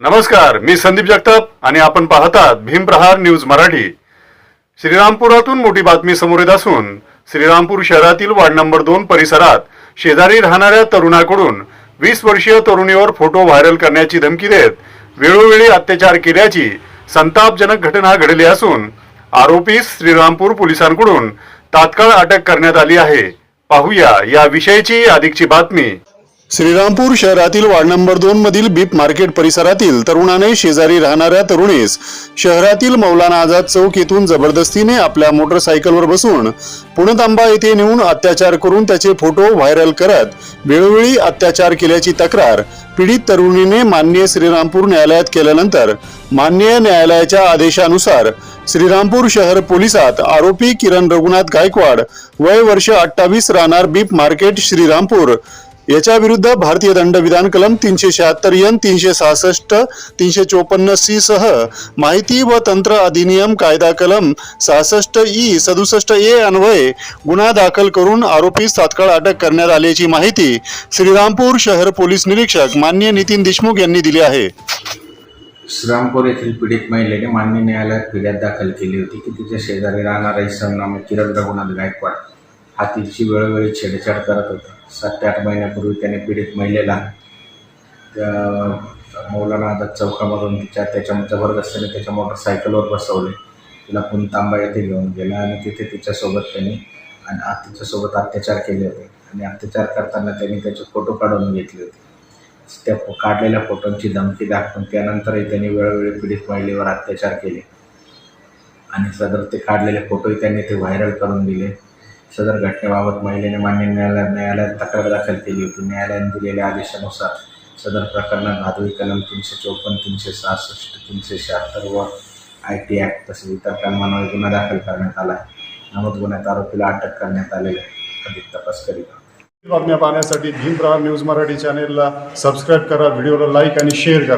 नमस्कार मी संदीप जगताप आणि आपण पाहतात भीमप्रहार न्यूज मराठी. श्रीरामपुरातून मोठी बातमी समोर येत असून श्रीरामपूर शहरातील वार्ड नंबर दोन परिसरात शेजारी राहणाऱ्या तरुणाकडून वीस वर्षीय तरुणीवर फोटो व्हायरल करण्याची धमकी देत वेळोवेळी अत्याचार केल्याची संतापजनक घटना घडली असून आरोपीस श्रीरामपूर पोलिसांकडून तात्काळ अटक करण्यात आली आहे. पाहूया या विषयीची अधिकची बातमी. श्रीरामपूर शहरातील वार्ड नंबर दोन मधील बीप मार्केट परिसरातील तरुणाने शेजारी राहणाऱ्या तरुणीस शहरातील मौलाना आझाद चौक येथून जबरदस्तीने आपल्या मोटरसायकलवर बसून पुणतांबा येथे नेऊन अत्याचार करून त्याचे फोटो व्हायरल करत वेळोवेळी अत्याचार केल्याची तक्रार पीडित तरुणीने मान्य श्रीरामपूर न्यायालयात केल्यानंतर मान्य न्यायालयाच्या आदेशानुसार श्रीरामपूर शहर पोलिसात आरोपी किरण रघुनाथ गायकवाड वय वर्ष अठ्ठावीस राहणार बीप मार्केट श्रीरामपूर याच्या विरुद्ध भारतीय दंड विधान कलम तीनशे शहात्तर एन तीनशे सहासष्ट तीनशे चोपन्न सी सह माहिती व तंत्र अधिनियम कायदा कलम सहासष्ट ई सदुसष्ट ए अन्वये गुन्हा दाखल करून आरोपीस तात्काळ अटक करण्यात आल्याची माहिती श्रीरामपूर शहर पोलीस निरीक्षक मान्य नितीन देशमुख यांनी दिली आहे. श्रीरामपूर येथील पीडित महिलेने मान्य न्यायालयात फिर्याद दाखल केली होती की तिच्या शेजारी राहणारा इसम नामे किरण रघुनाथ गायकवाड हा तिची वेळोवेळी छेडछाड करत होता. सात ते आठ महिन्यापूर्वी त्याने पीडित महिलेला त्या मौलाना आझाद चौकामधून तिच्या त्याच्या जबरदस्तीने त्याच्या मोटरसायकलवर बसवले. तिला पुणतांबा येथे घेऊन गेला आणि तिथे तिच्यासोबत त्यांनी आणि तिच्यासोबत अत्याचार केले होते. आणि अत्याचार करताना त्यांनी त्याचे फोटो काढून घेतले होते. त्या फो- काढलेल्या फोटोंची धमकी दाखवून त्यानंतरही त्यांनी वेळोवेळी पीडित महिलेवर अत्याचार केले. आणि सदर ते काढलेले फोटोही त्यांनी ते व्हायरल करून दिले. सदर घटनेबाबत महिलेने मान्य न्यायालय न्यायालयात तक्रार दाखल केली होती. न्यायालयाने दिलेल्या आदेशानुसार सदर प्रकरणात भादवी कलम तीनशे चोपन्न तीनशे सहासष्ट तीनशे शहात्तर व आय टी ॲक्ट तसेच इतर कलमांवर गुन्हा दाखल करण्यात आला आहे. नमूद गुन्ह्यात आरोपीला अटक करण्यात आलेली आहे अधिक तपास करीत बातम्या पाहण्यासाठी भीमप्रहार न्यूज मराठी चॅनेलला सबस्क्राईब करा व्हिडिओला लाईक आणि शेअर करा.